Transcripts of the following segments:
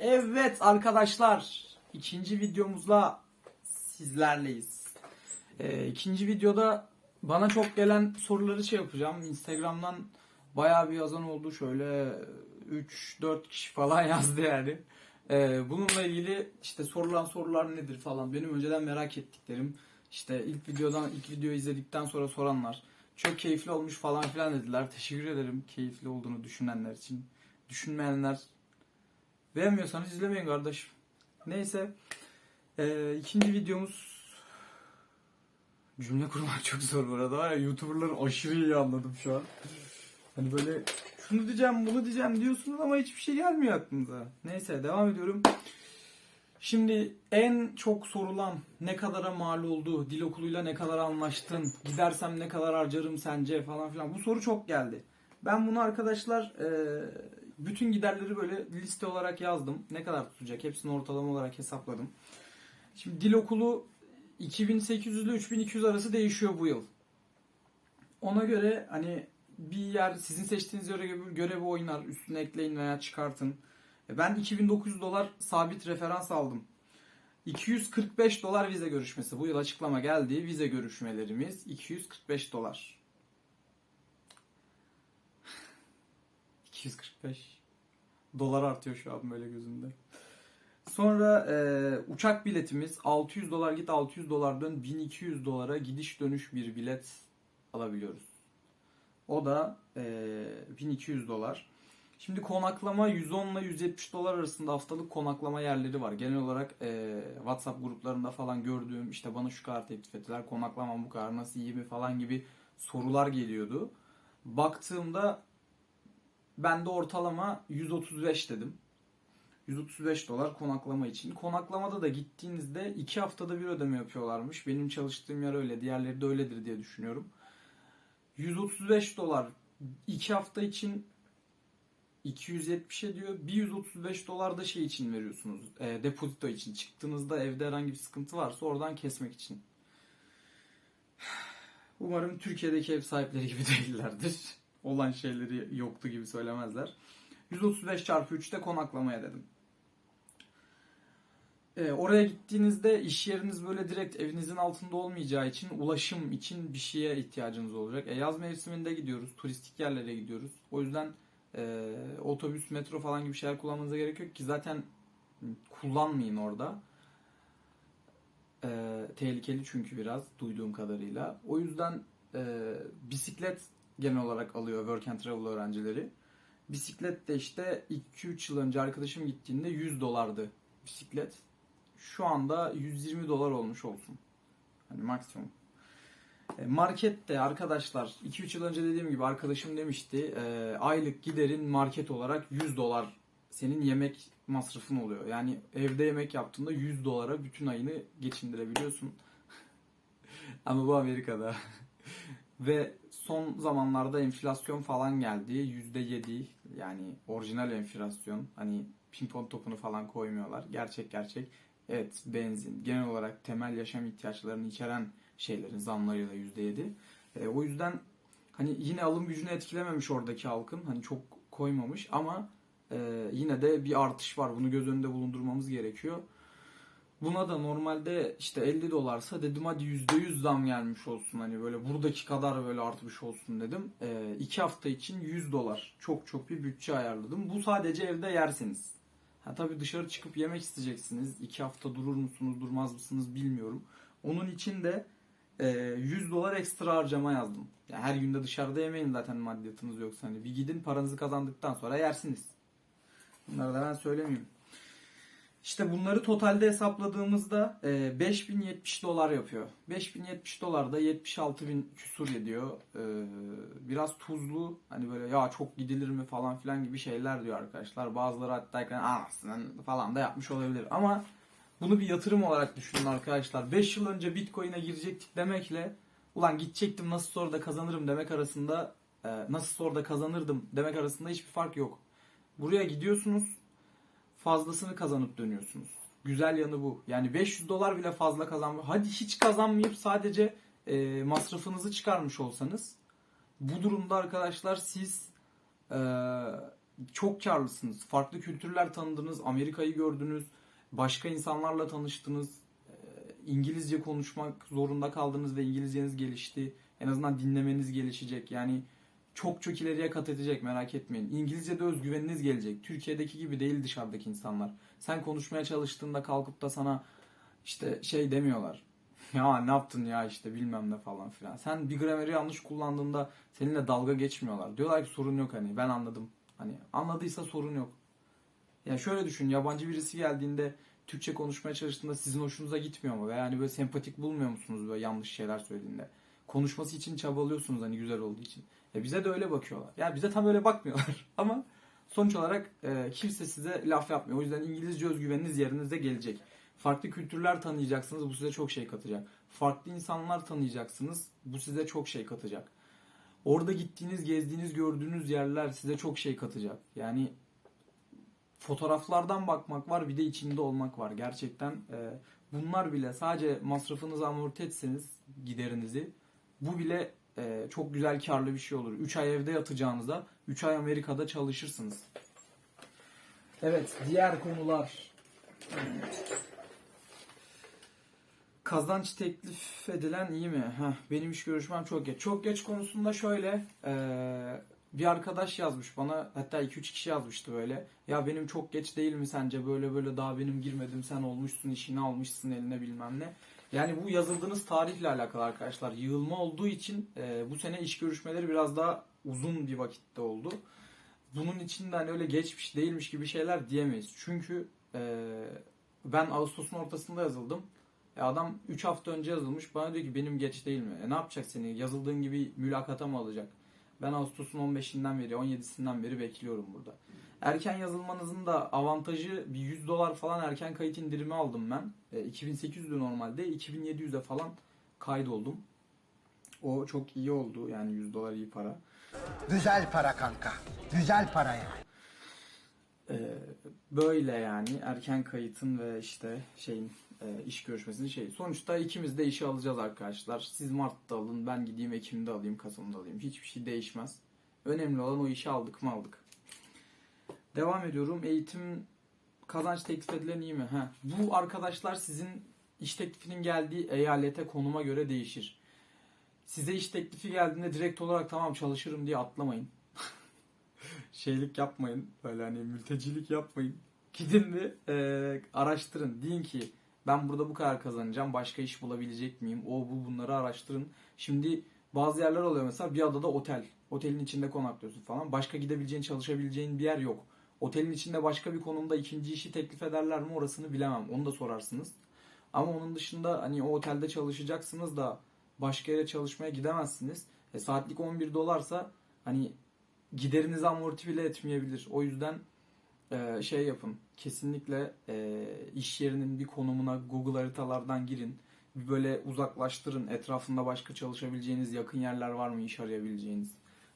Evet arkadaşlar ikinci videomuzla sizlerleyiz. Ee, ikinci videoda bana çok gelen soruları şey yapacağım. Instagram'dan bayağı bir yazan oldu. Şöyle 3-4 kişi falan yazdı yani. Ee, bununla ilgili işte sorulan sorular nedir falan. Benim önceden merak ettiklerim. İşte ilk videodan ilk videoyu izledikten sonra soranlar. Çok keyifli olmuş falan filan dediler. Teşekkür ederim keyifli olduğunu düşünenler için. Düşünmeyenler Beğenmiyorsanız izlemeyin kardeşim. Neyse. Ee, ikinci videomuz cümle kurmak çok zor bu. Var ya YouTuber'ları aşırı iyi anladım şu an. Hani böyle şunu diyeceğim bunu diyeceğim diyorsunuz ama hiçbir şey gelmiyor aklınıza. Neyse devam ediyorum. Şimdi en çok sorulan ne kadara mal oldu, dil okuluyla ne kadar anlaştın, gidersem ne kadar harcarım sence falan filan bu soru çok geldi. Ben bunu arkadaşlar e, bütün giderleri böyle liste olarak yazdım. Ne kadar tutacak hepsini ortalama olarak hesapladım. Şimdi dil okulu 2800 ile 3200 arası değişiyor bu yıl. Ona göre hani bir yer sizin seçtiğiniz yere göre, göre bir oynar üstüne ekleyin veya çıkartın. E, Ben 2900 dolar sabit referans aldım. 245 dolar vize görüşmesi. Bu yıl açıklama geldi. Vize görüşmelerimiz 245 dolar. 245 dolar artıyor şu an böyle gözümde. Sonra e, uçak biletimiz 600 dolar git 600 dolar dön 1200 dolara gidiş dönüş bir bilet alabiliyoruz. O da e, 1200 dolar. Şimdi konaklama 110 ile 170 dolar arasında haftalık konaklama yerleri var. Genel olarak e, WhatsApp gruplarında falan gördüğüm işte bana şu kadar teklif ettiler konaklamam bu kadar nasıl iyi mi falan gibi sorular geliyordu. Baktığımda ben de ortalama 135 dedim. 135 dolar konaklama için. Konaklamada da gittiğinizde 2 haftada bir ödeme yapıyorlarmış. Benim çalıştığım yer öyle. Diğerleri de öyledir diye düşünüyorum. 135 dolar 2 hafta için 270 ediyor. Bir 135 dolar da şey için veriyorsunuz. E, depozito için. Çıktığınızda evde herhangi bir sıkıntı varsa oradan kesmek için. Umarım Türkiye'deki ev sahipleri gibi değillerdir. Olan şeyleri yoktu gibi söylemezler. 135 çarpı 3'te konaklamaya dedim. E, oraya gittiğinizde iş yeriniz böyle direkt evinizin altında olmayacağı için ulaşım için bir şeye ihtiyacınız olacak. E, yaz mevsiminde gidiyoruz, turistik yerlere gidiyoruz. O yüzden e, otobüs, metro falan gibi şeyler kullanmanıza gerek yok ki zaten kullanmayın orada. E, tehlikeli çünkü biraz duyduğum kadarıyla. O yüzden e, bisiklet genel olarak alıyor Work and Travel öğrencileri. Bisiklet de işte 2-3 yıl önce arkadaşım gittiğinde 100 dolardı bisiklet. Şu anda 120 dolar olmuş olsun. Hani maksimum. E, Markette arkadaşlar 2-3 yıl önce dediğim gibi arkadaşım demişti e, aylık giderin market olarak 100 dolar senin yemek masrafın oluyor. Yani evde yemek yaptığında 100 dolara bütün ayını geçindirebiliyorsun. Ama bu Amerika'da. Ve son zamanlarda enflasyon falan geldi. %7 yani orijinal enflasyon. Hani pimpon topunu falan koymuyorlar. Gerçek gerçek. Evet benzin genel olarak temel yaşam ihtiyaçlarını içeren şeylerin zamlarıyla %7. E, o yüzden hani yine alım gücünü etkilememiş oradaki halkın. Hani çok koymamış ama e, yine de bir artış var. Bunu göz önünde bulundurmamız gerekiyor. Buna da normalde işte 50 dolarsa dedim hadi %100 zam gelmiş olsun. Hani böyle buradaki kadar böyle artmış olsun dedim. 2 hafta için 100 dolar. Çok çok bir bütçe ayarladım. Bu sadece evde yerseniz. Ha tabii dışarı çıkıp yemek isteyeceksiniz. 2 hafta durur musunuz durmaz mısınız bilmiyorum. Onun için de e, 100 dolar ekstra harcama yazdım. Yani her günde dışarıda yemeyin zaten maddiyatınız yoksa. Hani bir gidin paranızı kazandıktan sonra yersiniz. Bunları da ben söylemeyeyim. İşte bunları totalde hesapladığımızda e, 5070 dolar yapıyor. 5070 dolar da 76 bin küsur ediyor. E, biraz tuzlu hani böyle ya çok gidilir mi falan filan gibi şeyler diyor arkadaşlar. Bazıları hatta anasının falan da yapmış olabilir. Ama bunu bir yatırım olarak düşünün arkadaşlar. 5 yıl önce Bitcoin'e girecektik demekle ulan gidecektim nasıl sonra da kazanırım demek arasında e, nasıl sonra da kazanırdım demek arasında hiçbir fark yok. Buraya gidiyorsunuz fazlasını kazanıp dönüyorsunuz. Güzel yanı bu. Yani 500 dolar bile fazla kazanma. Hadi hiç kazanmayıp sadece e, masrafınızı çıkarmış olsanız bu durumda arkadaşlar siz e, çok karlısınız. Farklı kültürler tanıdınız, Amerika'yı gördünüz, başka insanlarla tanıştınız. Ee, İngilizce konuşmak zorunda kaldınız ve İngilizceniz gelişti. En azından dinlemeniz gelişecek. Yani çok çok ileriye kat edecek merak etmeyin. İngilizce'de özgüveniniz gelecek. Türkiye'deki gibi değil dışarıdaki insanlar. Sen konuşmaya çalıştığında kalkıp da sana işte şey demiyorlar. Ya ne yaptın ya işte bilmem ne falan filan. Sen bir grameri yanlış kullandığında seninle dalga geçmiyorlar. Diyorlar ki sorun yok hani ben anladım. Hani anladıysa sorun yok. Yani şöyle düşün yabancı birisi geldiğinde Türkçe konuşmaya çalıştığında sizin hoşunuza gitmiyor mu? Veya hani böyle sempatik bulmuyor musunuz böyle yanlış şeyler söylediğinde? Konuşması için çabalıyorsunuz hani güzel olduğu için. E bize de öyle bakıyorlar. Yani bize tam öyle bakmıyorlar. Ama sonuç olarak e, kimse size laf yapmıyor. O yüzden İngilizce özgüveniniz yerinize gelecek. Farklı kültürler tanıyacaksınız. Bu size çok şey katacak. Farklı insanlar tanıyacaksınız. Bu size çok şey katacak. Orada gittiğiniz, gezdiğiniz, gördüğünüz yerler size çok şey katacak. Yani fotoğraflardan bakmak var bir de içinde olmak var. Gerçekten e, bunlar bile sadece masrafınızı amorti etseniz giderinizi bu bile e, çok güzel karlı bir şey olur. 3 ay evde yatacağınıza 3 ay Amerika'da çalışırsınız. Evet diğer konular. Kazanç teklif edilen iyi mi? Heh, benim iş görüşmem çok geç. Çok geç konusunda şöyle e, bir arkadaş yazmış bana hatta 2-3 kişi yazmıştı böyle. Ya benim çok geç değil mi sence böyle böyle daha benim girmedim sen olmuşsun işini almışsın eline bilmem ne. Yani bu yazıldığınız tarihle alakalı arkadaşlar. Yığılma olduğu için e, bu sene iş görüşmeleri biraz daha uzun bir vakitte oldu. Bunun için de hani öyle geçmiş değilmiş gibi şeyler diyemeyiz. Çünkü e, ben Ağustos'un ortasında yazıldım. E adam 3 hafta önce yazılmış. Bana diyor ki benim geç değil mi? E ne yapacak seni? Yazıldığın gibi mülakata mı alacak? Ben Ağustos'un 15'inden beri, 17'sinden beri bekliyorum burada. Erken yazılmanızın da avantajı bir 100 dolar falan erken kayıt indirimi aldım ben. E, 2800'dü normalde. 2700'e falan kaydoldum. O çok iyi oldu. Yani 100 dolar iyi para. Güzel para kanka. Güzel para yani. Ee, böyle yani erken kayıtın ve işte şeyin e, iş görüşmesinin şey. Sonuçta ikimiz de işe alacağız arkadaşlar. Siz Mart'ta alın, ben gideyim Ekim'de alayım, Kasım'da alayım. Hiçbir şey değişmez. Önemli olan o işi aldık mı aldık. Devam ediyorum. Eğitim kazanç teklif edilen iyi mi? Heh. Bu arkadaşlar sizin iş teklifinin geldiği eyalete, konuma göre değişir. Size iş teklifi geldiğinde direkt olarak tamam çalışırım diye atlamayın. Şeylik yapmayın. Böyle hani mültecilik yapmayın. Gidin bir e, araştırın. Deyin ki ben burada bu kadar kazanacağım. Başka iş bulabilecek miyim? O bu bunları araştırın. Şimdi bazı yerler oluyor mesela bir adada otel. Otelin içinde konaklıyorsun falan. Başka gidebileceğin, çalışabileceğin bir yer yok. Otelin içinde başka bir konumda ikinci işi teklif ederler mi orasını bilemem. Onu da sorarsınız. Ama onun dışında hani o otelde çalışacaksınız da başka yere çalışmaya gidemezsiniz. E, saatlik 11 dolarsa hani giderinizi amorti bile etmeyebilir. O yüzden e, şey yapın. Kesinlikle e, iş yerinin bir konumuna Google haritalardan girin. Bir böyle uzaklaştırın. Etrafında başka çalışabileceğiniz yakın yerler var mı iş arayabileceğiniz.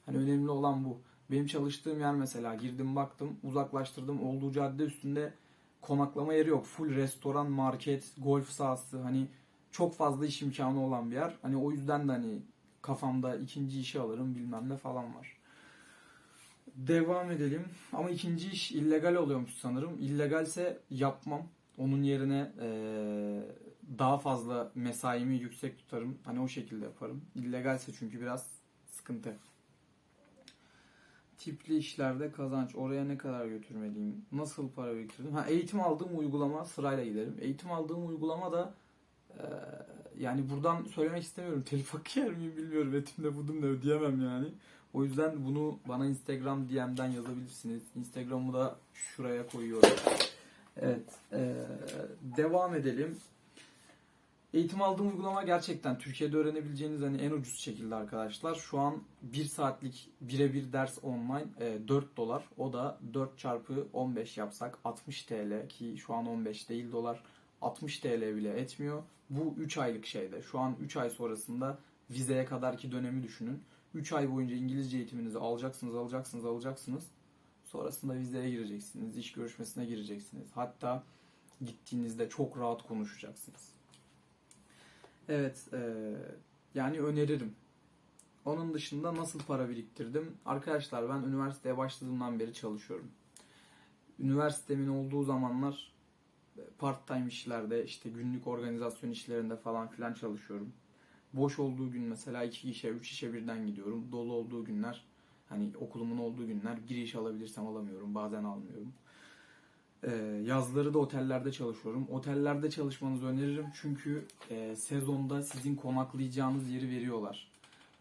Hani önemli olan bu. Benim çalıştığım yer mesela girdim baktım uzaklaştırdım olduğu cadde üstünde konaklama yeri yok. Full restoran, market, golf sahası hani çok fazla iş imkanı olan bir yer. Hani o yüzden de hani kafamda ikinci işi alırım bilmem ne falan var. Devam edelim. Ama ikinci iş illegal oluyormuş sanırım. İllegalse yapmam. Onun yerine eee, daha fazla mesaimi yüksek tutarım. Hani o şekilde yaparım. İllegalse çünkü biraz sıkıntı. Tipli işlerde kazanç. Oraya ne kadar götürmeliyim? Nasıl para biriktirdim? Ha, eğitim aldığım uygulama sırayla giderim. Eğitim aldığım uygulama da eee, yani buradan söylemek istemiyorum. Telif hakkı yer miyim bilmiyorum. Etimde budum da ödeyemem yani. O yüzden bunu bana Instagram DM'den yazabilirsiniz. Instagram'ı da şuraya koyuyorum. Evet. eee, devam edelim. Eğitim aldığım uygulama gerçekten Türkiye'de öğrenebileceğiniz hani en ucuz şekilde arkadaşlar. Şu an 1 saatlik birebir ders online e, 4 dolar. O da 4 çarpı 15 yapsak 60 TL ki şu an 15 değil dolar. 60 TL bile etmiyor. Bu 3 aylık şeyde. Şu an 3 ay sonrasında vizeye kadarki dönemi düşünün. 3 ay boyunca İngilizce eğitiminizi alacaksınız, alacaksınız, alacaksınız. Sonrasında vizeye gireceksiniz, iş görüşmesine gireceksiniz. Hatta gittiğinizde çok rahat konuşacaksınız. Evet, e, yani öneririm. Onun dışında nasıl para biriktirdim? Arkadaşlar ben üniversiteye başladığımdan beri çalışıyorum. Üniversitemin olduğu zamanlar part time işlerde işte günlük organizasyon işlerinde falan filan çalışıyorum. Boş olduğu gün mesela iki işe, üç işe birden gidiyorum. Dolu olduğu günler hani okulumun olduğu günler bir iş alabilirsem alamıyorum. Bazen almıyorum. Ee, yazları da otellerde çalışıyorum. Otellerde çalışmanızı öneririm çünkü e, sezonda sizin konaklayacağınız yeri veriyorlar.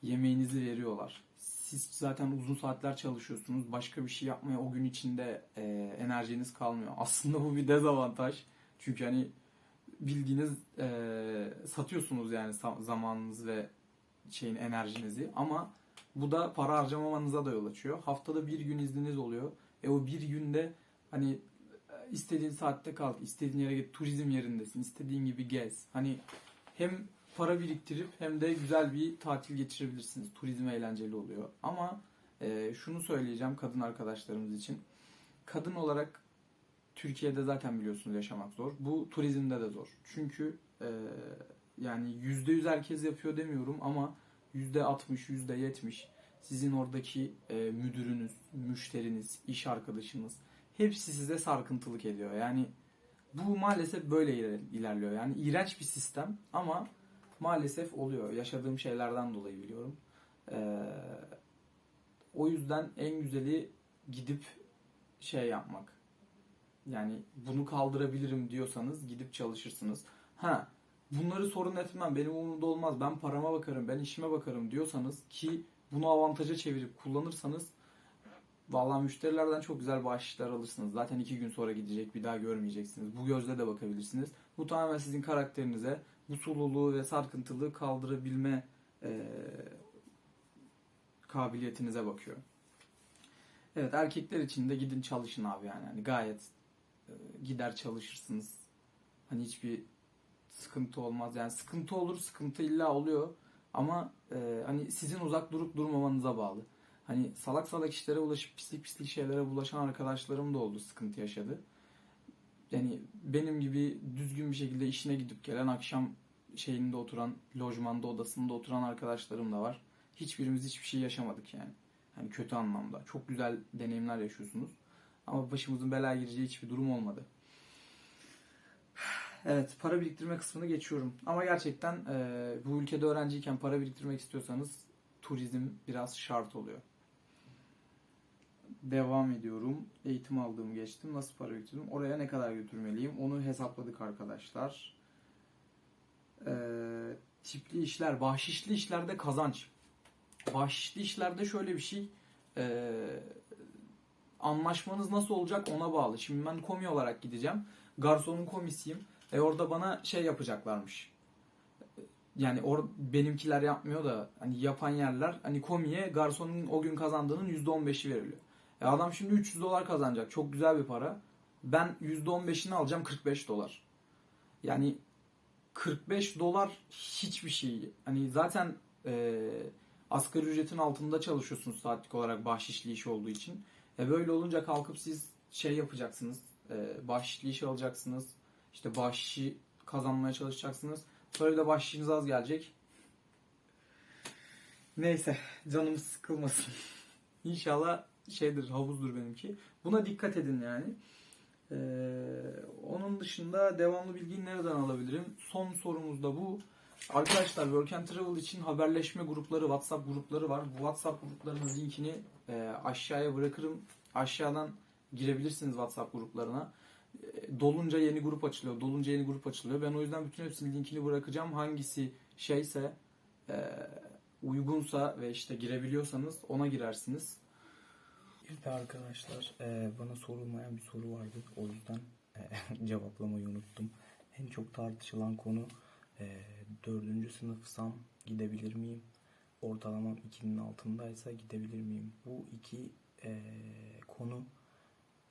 Yemeğinizi veriyorlar. Siz zaten uzun saatler çalışıyorsunuz. Başka bir şey yapmaya o gün içinde e, enerjiniz kalmıyor. Aslında bu bir dezavantaj. Çünkü hani bildiğiniz e, satıyorsunuz yani zamanınızı ve şeyin enerjinizi ama bu da para harcamamanıza da yol açıyor. Haftada bir gün izniniz oluyor. E o bir günde hani istediğin saatte kalk, istediğin yere git, turizm yerindesin, istediğin gibi gez. Hani hem para biriktirip hem de güzel bir tatil geçirebilirsiniz. Turizm eğlenceli oluyor. Ama e, şunu söyleyeceğim kadın arkadaşlarımız için. Kadın olarak Türkiye'de zaten biliyorsunuz yaşamak zor. Bu turizmde de zor. Çünkü e, yani %100 herkes yapıyor demiyorum ama %60, %70 sizin oradaki e, müdürünüz, müşteriniz, iş arkadaşınız hepsi size sarkıntılık ediyor. Yani bu maalesef böyle iler- ilerliyor. Yani iğrenç bir sistem ama maalesef oluyor. Yaşadığım şeylerden dolayı biliyorum. Ee, o yüzden en güzeli gidip şey yapmak. Yani bunu kaldırabilirim diyorsanız gidip çalışırsınız. Ha bunları sorun etmem. Benim umurumda olmaz. Ben parama bakarım, ben işime bakarım diyorsanız ki bunu avantaja çevirip kullanırsanız Vallahi müşterilerden çok güzel bahşişler alırsınız. Zaten iki gün sonra gidecek bir daha görmeyeceksiniz. Bu gözle de bakabilirsiniz. Bu tamamen sizin karakterinize bu sululuğu ve sarkıntılığı kaldırabilme e, kabiliyetinize bakıyor. Evet erkekler için de gidin çalışın abi yani. yani gayet gider çalışırsınız. Hani hiçbir sıkıntı olmaz. Yani sıkıntı olur, sıkıntı illa oluyor. Ama e, hani sizin uzak durup durmamanıza bağlı. Hani salak salak işlere ulaşıp pislik pislik şeylere bulaşan arkadaşlarım da oldu, sıkıntı yaşadı. Yani benim gibi düzgün bir şekilde işine gidip gelen akşam şeyinde oturan, lojmanda odasında oturan arkadaşlarım da var. Hiçbirimiz hiçbir şey yaşamadık yani. Hani kötü anlamda. Çok güzel deneyimler yaşıyorsunuz. Ama başımızın belaya gireceği hiçbir durum olmadı. Evet, para biriktirme kısmını geçiyorum. Ama gerçekten e, bu ülkede öğrenciyken para biriktirmek istiyorsanız turizm biraz şart oluyor. Devam ediyorum. Eğitim aldığımı geçtim. Nasıl para biriktirdim? Oraya ne kadar götürmeliyim? Onu hesapladık arkadaşlar. Ee, tipli işler, bahşişli işlerde kazanç. Bahşişli işlerde şöyle bir şey. Ee, anlaşmanız nasıl olacak ona bağlı. Şimdi ben komi olarak gideceğim. Garsonun komisiyim. E orada bana şey yapacaklarmış. Yani or benimkiler yapmıyor da hani yapan yerler hani komiye garsonun o gün kazandığının %15'i veriliyor. E adam şimdi 300 dolar kazanacak. Çok güzel bir para. Ben %15'ini alacağım 45 dolar. Yani 45 dolar hiçbir şey. Hani zaten e, asgari ücretin altında çalışıyorsunuz saatlik olarak bahşişli iş olduğu için. E böyle olunca kalkıp siz şey yapacaksınız. E, bahşişli iş alacaksınız. İşte bahşişi kazanmaya çalışacaksınız. Sonra bir de az gelecek. Neyse canımız sıkılmasın. İnşallah şeydir havuzdur benimki. Buna dikkat edin yani. Ee, onun dışında devamlı bilgiyi nereden alabilirim? Son sorumuz da bu. Arkadaşlar Work and Travel için haberleşme grupları, WhatsApp grupları var. Bu WhatsApp gruplarının linkini e, aşağıya bırakırım. Aşağıdan girebilirsiniz WhatsApp gruplarına. E, dolunca yeni grup açılıyor. Dolunca yeni grup açılıyor. Ben o yüzden bütün hepsinin linkini bırakacağım. Hangisi şeyse e, uygunsa ve işte girebiliyorsanız ona girersiniz. Bir de arkadaşlar e, bana sorulmayan bir soru vardı. O yüzden e, cevaplamayı unuttum. En çok tartışılan konu e, 4. sınıfsam gidebilir miyim? Ortalamam 2'nin altındaysa gidebilir miyim? Bu iki e, konu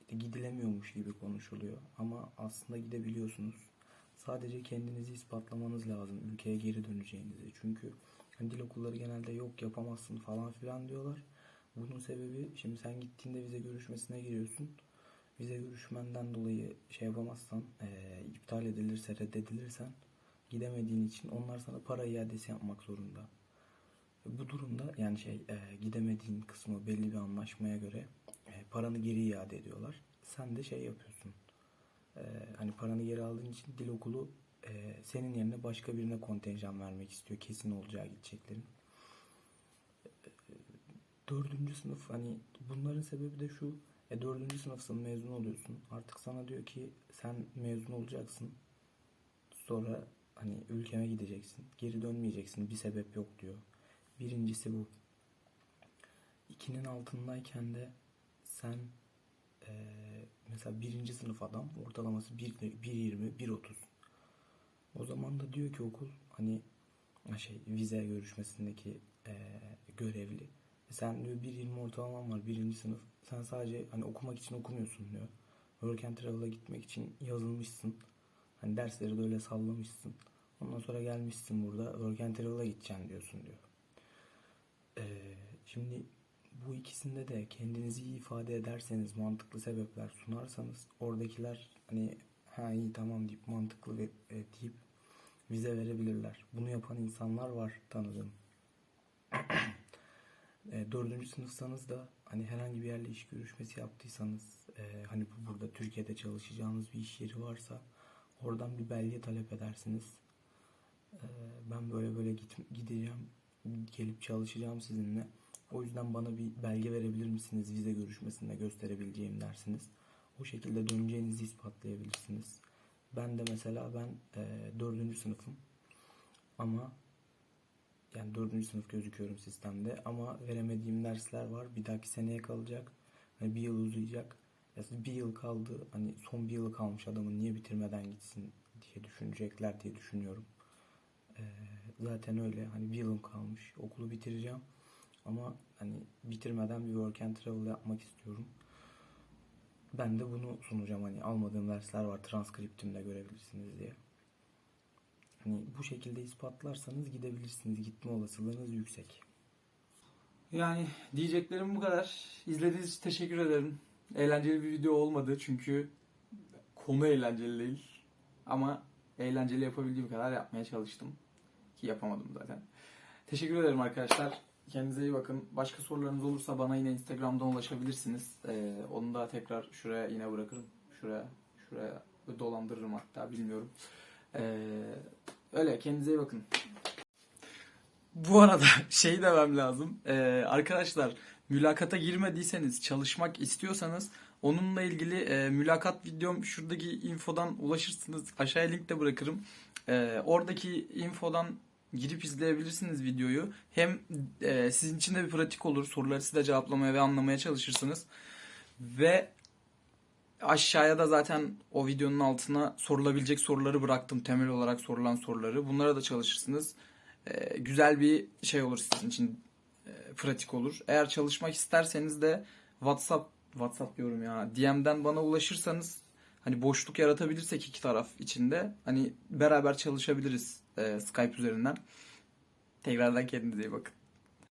gidilemiyormuş gibi konuşuluyor. Ama aslında gidebiliyorsunuz. Sadece kendinizi ispatlamanız lazım ülkeye geri döneceğinizi. Çünkü hani dil okulları genelde yok yapamazsın falan filan diyorlar. Bunun sebebi şimdi sen gittiğinde vize görüşmesine giriyorsun. Vize görüşmenden dolayı şey yapamazsan, eee, iptal edilirse, reddedilirsen gidemediğin için onlar sana para iadesi yapmak zorunda. Bu durumda yani şey e, gidemediğin kısmı belli bir anlaşmaya göre e, paranı geri iade ediyorlar. Sen de şey yapıyorsun. E, hani paranı geri aldığın için dil okulu e, senin yerine başka birine kontenjan vermek istiyor. Kesin olacağı gideceklerin. E, Dördüncü sınıf hani bunların sebebi de şu. E, dördüncü sınıfsın mezun oluyorsun. Artık sana diyor ki sen mezun olacaksın. Sonra hani ülkeme gideceksin. Geri dönmeyeceksin. Bir sebep yok diyor. Birincisi bu. İkinin altındayken de sen eee, mesela birinci sınıf adam ortalaması 1.20 1.30 o zaman da diyor ki okul hani ha şey vize görüşmesindeki eee, görevli E sen diyor 1.20 ortalaman var birinci sınıf sen sadece hani okumak için okumuyorsun diyor work and travel'a gitmek için yazılmışsın hani dersleri de öyle sallamışsın ondan sonra gelmişsin burada work and travel'a gideceksin diyorsun diyor ee, şimdi bu ikisinde de kendinizi iyi ifade ederseniz, mantıklı sebepler sunarsanız oradakiler hani ha iyi tamam deyip mantıklı ve e, deyip vize verebilirler. Bunu yapan insanlar var tanıdığım. e, dördüncü sınıfsanız da hani herhangi bir yerle iş görüşmesi yaptıysanız e, hani bu burada Türkiye'de çalışacağınız bir iş yeri varsa oradan bir belge talep edersiniz. E, ben böyle böyle git, gideceğim gelip çalışacağım sizinle. O yüzden bana bir belge verebilir misiniz vize görüşmesinde gösterebileceğim dersiniz. O şekilde döneceğinizi ispatlayabilirsiniz. Ben de mesela ben e, sınıfım ama yani dördüncü sınıf gözüküyorum sistemde ama veremediğim dersler var. Bir dahaki seneye kalacak. Bir yıl uzayacak. Bir yıl kaldı. Hani son bir yılı kalmış adamın niye bitirmeden gitsin diye düşünecekler diye düşünüyorum. Ee, zaten öyle hani bir yılım kalmış okulu bitireceğim ama hani bitirmeden bir work and travel yapmak istiyorum. Ben de bunu sunacağım hani almadığım dersler var transkriptimde görebilirsiniz diye. Hani bu şekilde ispatlarsanız gidebilirsiniz. Gitme olasılığınız yüksek. Yani diyeceklerim bu kadar. İzlediğiniz için teşekkür ederim. Eğlenceli bir video olmadı çünkü konu eğlenceli değil. Ama eğlenceli yapabildiğim kadar yapmaya çalıştım. Ki yapamadım zaten. Teşekkür ederim arkadaşlar. Kendinize iyi bakın. Başka sorularınız olursa bana yine Instagram'dan ulaşabilirsiniz. Ee, onu da tekrar şuraya yine bırakırım. Şuraya, şuraya dolandırırım hatta bilmiyorum. Ee, öyle kendinize iyi bakın. Bu arada şey demem lazım. Ee, arkadaşlar mülakata girmediyseniz, çalışmak istiyorsanız onunla ilgili e, mülakat videom şuradaki infodan ulaşırsınız. Aşağıya link de bırakırım. Ee, oradaki infodan girip izleyebilirsiniz videoyu. Hem e, sizin için de bir pratik olur. Soruları siz de cevaplamaya ve anlamaya çalışırsınız. Ve aşağıya da zaten o videonun altına sorulabilecek soruları bıraktım. Temel olarak sorulan soruları. Bunlara da çalışırsınız. Ee, güzel bir şey olur sizin için. E, pratik olur. Eğer çalışmak isterseniz de WhatsApp WhatsApp diyorum ya. DM'den bana ulaşırsanız hani boşluk yaratabilirsek iki taraf içinde hani beraber çalışabiliriz e, Skype üzerinden. Tekrardan kendinize iyi bakın.